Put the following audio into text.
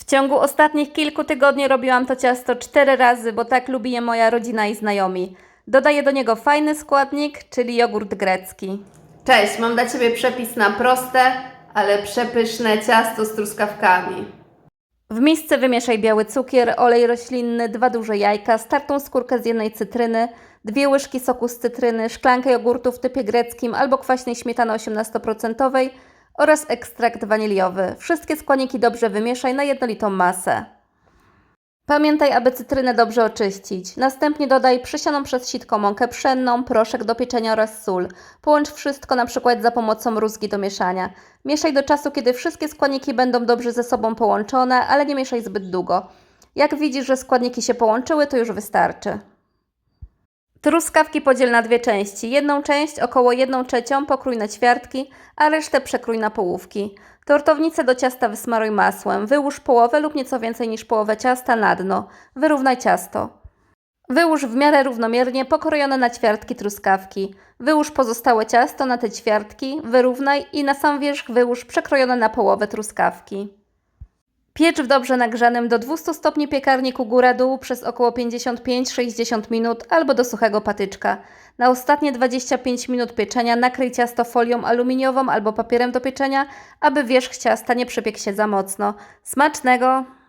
W ciągu ostatnich kilku tygodni robiłam to ciasto cztery razy, bo tak lubi je moja rodzina i znajomi. Dodaję do niego fajny składnik, czyli jogurt grecki. Cześć, mam dla Ciebie przepis na proste, ale przepyszne ciasto z truskawkami. W misce wymieszaj biały cukier, olej roślinny, dwa duże jajka, startą skórkę z jednej cytryny, dwie łyżki soku z cytryny, szklankę jogurtu w typie greckim albo kwaśnej śmietany 18% oraz ekstrakt waniliowy. Wszystkie składniki dobrze wymieszaj na jednolitą masę. Pamiętaj, aby cytrynę dobrze oczyścić. Następnie dodaj przysianą przez sitko mąkę pszenną, proszek do pieczenia oraz sól. Połącz wszystko na przykład za pomocą rózgi do mieszania. Mieszaj do czasu, kiedy wszystkie składniki będą dobrze ze sobą połączone, ale nie mieszaj zbyt długo. Jak widzisz, że składniki się połączyły, to już wystarczy. Truskawki podziel na dwie części. Jedną część, około 1 trzecią, pokrój na ćwiartki, a resztę przekrój na połówki. Tortownicę do ciasta wysmaruj masłem. Wyłóż połowę lub nieco więcej niż połowę ciasta na dno. Wyrównaj ciasto. Wyłóż w miarę równomiernie pokrojone na ćwiartki truskawki. Wyłóż pozostałe ciasto na te ćwiartki, wyrównaj i na sam wierzch wyłóż przekrojone na połowę truskawki. Piecz w dobrze nagrzanym do 200 stopni piekarniku góra-dół przez około 55-60 minut albo do suchego patyczka. Na ostatnie 25 minut pieczenia nakryj ciasto folią aluminiową albo papierem do pieczenia, aby wierzch ciasta nie przypiekł się za mocno. Smacznego!